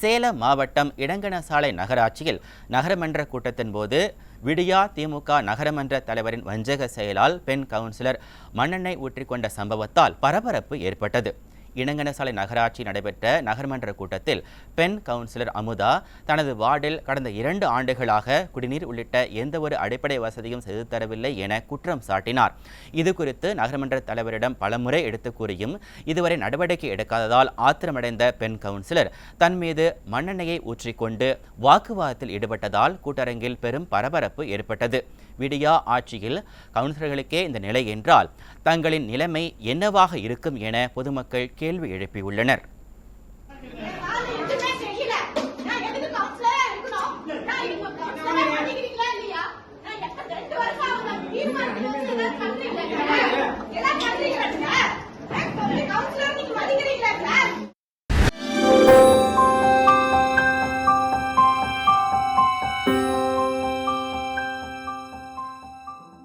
சேலம் மாவட்டம் இடங்கணசாலை நகராட்சியில் நகரமன்ற கூட்டத்தின் போது விடியா திமுக நகரமன்ற தலைவரின் வஞ்சக செயலால் பெண் கவுன்சிலர் மண்ணெண்ணை ஊற்றிக்கொண்ட சம்பவத்தால் பரபரப்பு ஏற்பட்டது. இணங்கனசாலை நகராட்சி நடைபெற்ற நகர்மன்ற கூட்டத்தில் பெண் கவுன்சிலர் அமுதா தனது வார்டில் கடந்த இரண்டு ஆண்டுகளாக குடிநீர் உள்ளிட்ட எந்தவொரு அடிப்படை வசதியும் செய்து தரவில்லை என குற்றம் சாட்டினார். இது குறித்து நகரமன்ற தலைவரிடம் பலமுறை எடுத்து கூறியும் இதுவரை நடவடிக்கை எடுக்காததால் ஆத்திரமடைந்த பெண் கவுன்சிலர் தன் மீது மண்ணெண்ணையை ஊற்றிக்கொண்டு வாக்குவாதத்தில் ஈடுபட்டதால் கூட்டரங்கில் பெரும் பரபரப்பு ஏற்பட்டது. விடியா ஆட்சியில் கவுன்சிலர்களுக்கே இந்த நிலை என்றால் தங்களின் நிலைமை என்னவாக இருக்கும் என பொதுமக்கள் கேள்வி எழுப்பியுள்ளனர்.